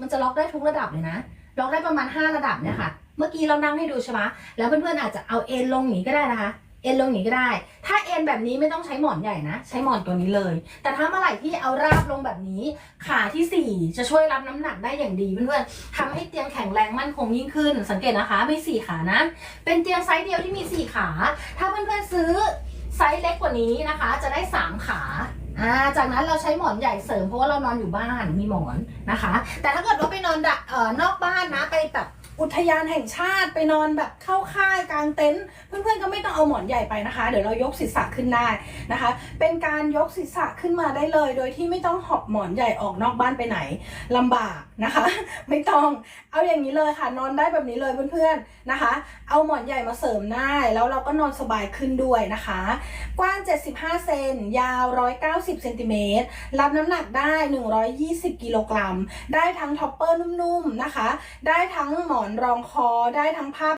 มันจะล็อกได้ทุกระดับเลยนะ ล็อกได้ประมาณ 5 ระดับเนี่ยค่ะ เมื่อกี้เรานั่งให้ดูใช่ไหมแล้วเพื่อนๆอาจจะเอาเอ็นลงอย่างนี้ก็ได้นะคะ เอ็นลงอย่างนี้ก็ได้ ถ้าเอ็นแบบนี้ไม่ต้องใช้หมอนใหญ่นะ ใช้หมอนตัวนี้เลย แต่ถ้าเมื่อไหร่ที่เอาราบลงแบบนี้ ขาที่ 4 จะช่วยรับน้ำหนักได้อย่างดีเพื่อนๆทำให้เตียงแข็งแรงมั่นคงยิ่งขึ้น สังเกตนะคะไม่สี่ขานะ เป็นเตียงไซส์เดียวที่มี 4 ขา ถ้าเพื่อนๆซื้อไซส์เล็กกว่านี้นะคะ จะได้ 3 ขา อ่าจากนั้นเราใช้หมอนใหญ่เสริมเพราะว่าเรานอนอยู่บ้านมีหมอนนะคะ แต่ถ้าเกิดว่าไปนอนดะเอ่อนอกบ้านนะไปแบบ อุทยานแห่งชาติไปนอนแบบเข้าค่ายกลางเต็นท์เพื่อนๆก็ไม่ต้องเอาหมอนใหญ่ไปนะคะ เดี๋ยวเรายกศีรษะขึ้นได้นะคะ เป็นการยกศีรษะขึ้นมาได้เลย โดยที่ไม่ต้องหอบหมอนใหญ่ออกนอกบ้านไปไหนลำบากนะคะ ไม่ต้องเอาอย่างนี้เลยค่ะนอนได้แบบนี้เลยเพื่อนๆนะคะ เอาหมอนใหญ่มาเสริมได้แล้วเราก็นอนสบายขึ้นด้วยนะคะ กว้าง 75 เซนยาว 190 เซนติเมตรรับน้ำหนักได้ 120 กิโลกรัม ได้ทั้งท็อปเปอร์นุ่มๆนะคะ ได้ทั้งหมอนรองคอได้ทั้งผ้า